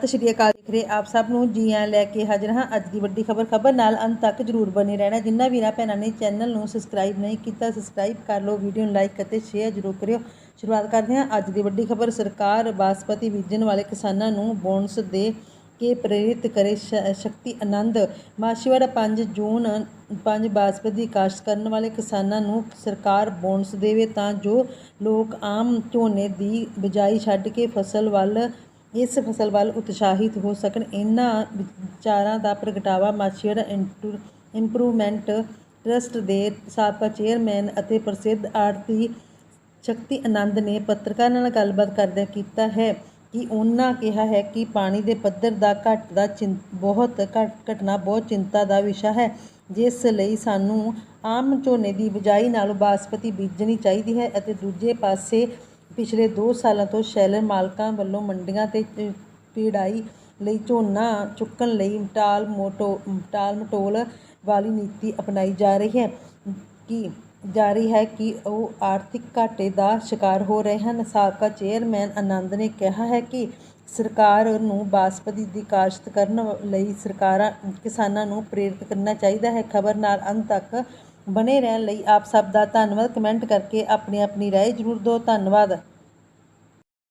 ਸਤਿ ਸ਼੍ਰੀ ਅਕਾਲ ਦੇਖ ਰਹੇ ਆਪ ਸਭ ਨੂੰ। ਜੀ ਆਇਆਂ ਲੈ ਕੇ ਹਾਜ਼ਰ ਹਾਂ ਅੱਜ ਦੀ ਵੱਡੀ ਖਬਰ। ਖਬਰ ਨਾਲ ਅੰਤ ਤੱਕ ਜਰੂਰ ਬਣੇ ਰਹਿਣਾ। ਜਿੰਨਾ ਵੀਰਾਂ ਭੈਣਾਂ ਨੇ ਚੈਨਲ ਨੂੰ ਸਬਸਕ੍ਰਾਈਬ ਨਹੀਂ ਕੀਤਾ ਸਬਸਕ੍ਰਾਈਬ ਕਰ ਲਓ ਵੀਡੀਓ ਨੂੰ ਲਾਈਕ ਅਤੇ ਸ਼ੇਅਰ ਜਰੂਰ ਕਰਿਓ। ਸ਼ੁਰੂਆਤ ਕਰਦੇ ਹਾਂ ਅੱਜ ਦੀ ਵੱਡੀ ਖਬਰ। ਸਰਕਾਰ ਬਾਸਪਤੀ ਬੀਜਣ ਵਾਲੇ ਕਿਸਾਨਾਂ ਨੂੰ ਬੋਨਸ ਦੇ ਕੇ ਪ੍ਰੇਰਿਤ ਕਰੇ ਸ਼ਕਤੀ ਆਨੰਦ। ਮਾਸ਼ੀਵਾੜਾ 5 ਜੂਨ 5 ਬਾਸਪਤੀ ਕਾਸ਼ਤ ਕਰਨ ਵਾਲੇ ਕਿਸਾਨਾਂ ਨੂੰ ਸਰਕਾਰ ਬੋਨਸ ਦੇਵੇ ਤਾਂ ਜੋ ਲੋਕ ਆਮ ਝੋਨੇ ਦੀ ਬਿਜਾਈ ਛੱਡ ਕੇ ਫਸਲ ਵੱਲ ਇਸ ਫਸਲ ਵੱਲ ਉਤਸ਼ਾਹਿਤ ਹੋ ਸਕਣ। ਇਹਨਾਂ ਵਿਚਾਰਾਂ ਦਾ ਪ੍ਰਗਟਾਵਾ ਮਾਛੀਵਾੜਾ ਇੰਟੂ- ਇੰਪਰੂਵਮੈਂਟ ਟਰਸਟ ਦੇ ਸਾਬਕਾ ਚੇਅਰਮੈਨ ਅਤੇ ਪ੍ਰਸਿੱਧ ਆੜਤੀ ਸ਼ਕਤੀ ਆਨੰਦ ਨੇ ਪੱਤਰਕਾਰਾਂ ਨਾਲ ਗੱਲਬਾਤ ਕਰਦਿਆਂ ਕੀਤਾ ਹੈ ਕਿ ਉਹਨਾਂ ਕਿਹਾ ਹੈ ਕਿ ਪਾਣੀ ਦੇ ਪੱਧਰ ਦਾ ਘਟ ਦਾ ਚਿੰ- ਬਹੁਤ ਘਟ ਘਟਨਾ ਬਹੁਤ ਚਿੰਤਾ ਦਾ ਵਿਸ਼ਾ ਹੈ, ਜਿਸ ਲਈ ਸਾਨੂੰ ਆਮ ਝੋਨੇ ਦੀ ਬਿਜਾਈ ਨਾਲੋਂ ਬਾਸਪਤੀ ਬੀਜਣੀ ਚਾਹੀਦੀ ਹੈ ਅਤੇ ਦੂਜੇ ਪਾਸੇ ਪਿਛਲੇ 2 ਸਾਲਾਂ ਤੋਂ ਸ਼ੈਲਰ ਮਾਲਕਾਂ ਵੱਲੋਂ ਮੰਡੀਆਂ ਤੇ ਪ- ਲਈ ਝੋਨਾ ਚੁੱਕਣ ਲਈ ਟਾਲ ਮੋਟੋ, ਟਾਲ ਮਟੋਲ ਵਾਲੀ ਨੀਤੀ ਅਪਣਾਈ ਜਾ ਰਹੀ ਹੈ। ਕਿ ਜਾ ਰਹੀ ਹੈ ਕਿ ਉਹ ਆਰਥਿਕ ਘਾਟੇ ਦਾ ਸ਼ਿਕਾਰ ਹੋ ਰਹੇ ਹਨ? ਸਾਬਕਾ ਚੇਅਰਮੈਨ ਆਨੰਦ ਨੇ ਕਿਹਾ ਹੈ ਕਿ ਸਰਕਾਰ ਨੂੰ ਬਾਸਪਤੀ ਦੀ ਕਾਸ਼ਤ ਕਰਨ ਲਈ ਸਰਕਾਰਾਂ, ਕਿਸਾਨਾਂ ਨੂੰ ਪ੍ਰੇਰਿਤ ਕਰਨਾ ਚਾਹੀਦਾ ਹੈ। ਖਬਰ ਨਾਲ ਅੰਤ ਤੱਕ ਬਣੇ ਰਹਿਣ ਲਈ ਆਪ ਸਭ ਦਾ ਧੰਨਵਾਦ। ਕਮੈਂਟ ਕਰਕੇ ਆਪਣੀ ਆਪਣੀ ਰਾਏ ਜ਼ਰੂਰ ਦਿਓ। ਧੰਨਵਾਦ।